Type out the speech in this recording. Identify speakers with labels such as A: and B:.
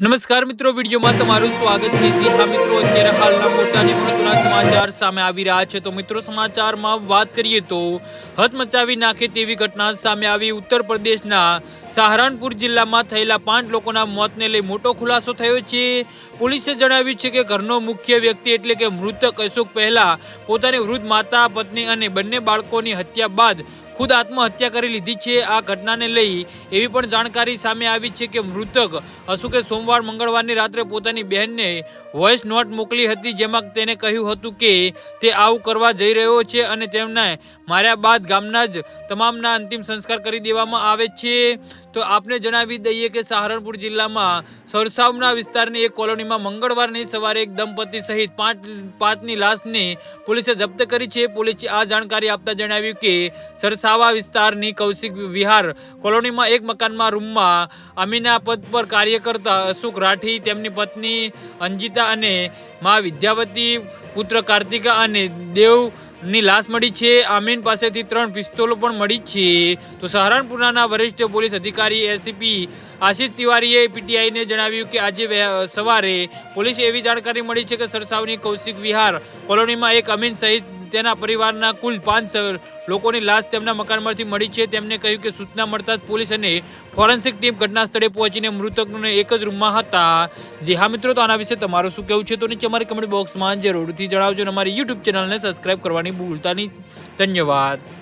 A: નમસ્કાર મિત્રો, વિડીયોમાં તમારું સ્વાગત છે. જી હા મિત્રો, અત્યારે હાલના મોટા અને મહત્વના સમાચાર સામે આવી રહ્યા છે. તો મિત્રો, સમાચારમાં વાત કરીએ તો હચમચાવી નાખે તેવી ઘટના સામે આવી. ઉત્તર પ્રદેશના સહારનપુર જિલ્લામાં થયેલા પાંચ લોકોના મોતને લઈ મોટો ખુલાસો થયો છે. પોલીસે જણાવ્યું છે કે ઘરનો મુખ્ય વ્યક્તિ એટલે કે મૃતક અશોક પહેલા પોતાની વૃદ્ધ માતા, પત્ની અને બંને બાળકોની હત્યા બાદ ખુદ આત્મહત્યા કરી લીધી છે. આ ઘટનાને લઈ એવી પણ જાણકારી સામે આવી છે કે મૃતક અશોકે સોમવાર મંગળવારની રાત્રે પોતાની બહેનને વોઇસ નોટ મોકલી હતી, જેમાં તેને કહ્યું હતું કે તે આવું કરવા જઈ રહ્યો છે અને તેમને માર્યા બાદ ગામના જ તમામના અંતિમ સંસ્કાર કરી દેવામાં આવે છે. તો આપને જણાવી દઈએ કે સહારનપુર જિલ્લામાં સરસાવના વિસ્તારની એક કોલોનીમાં મંગળવારની સવારે એક દંપતી સહિત પાંચ, પાંચની લાશને પોલીસે જપ્ત કરી છે. પોલીસે આ જાણકારી આપતા જણાવ્યું કે સરસાવા વિસ્તારની કૌશિક વિહાર કોલોનીમાં એક મકાનમાં રૂમમાં અમીના પદ પર કાર્ય કરતા અશોક રાઠી, તેમની પત્ની અંજિતા અને મા વિદ્યાવતી પુત્ર કાર્તિકા અને દેવની લાશ મળી છે. આમીન પાસેથી ત્રણ પિસ્તોલો પણ મળી છે. તો સહારનપુરના વરિષ્ઠ પોલીસ અધિકારી એસીપી આશિષ તિવારીએ પીટીઆઈને જણાવ્યું કે આજે સવારે પોલીસે એવી જાણકારી મળી છે કે સરસાવની કૌશિક વિહાર કોલોનીમાં એક અમીન સહિત તેના પરિવારના કુલ પાંચ લોકોની લાશ તેમના મકાનમાંથી મળી છે. તેમને કહ્યું કે સૂચના મળતા જ પોલીસ અને ફોરેન્સિક ટીમ ઘટના સ્થળે પહોંચીને મૃતકને એક જ રૂમમાં હતા. જે હા મિત્રો, તો આના વિશે તમારું શું કહેવું છે? તો નીચે અમારી કમેન્ટ બોક્સમાં જરૂરથી જણાવજો અને અમારી યુટ્યુબ ચેનલને સબસ્ક્રાઈબ કરવાની ભૂલતા નહીં. ધન્યવાદ.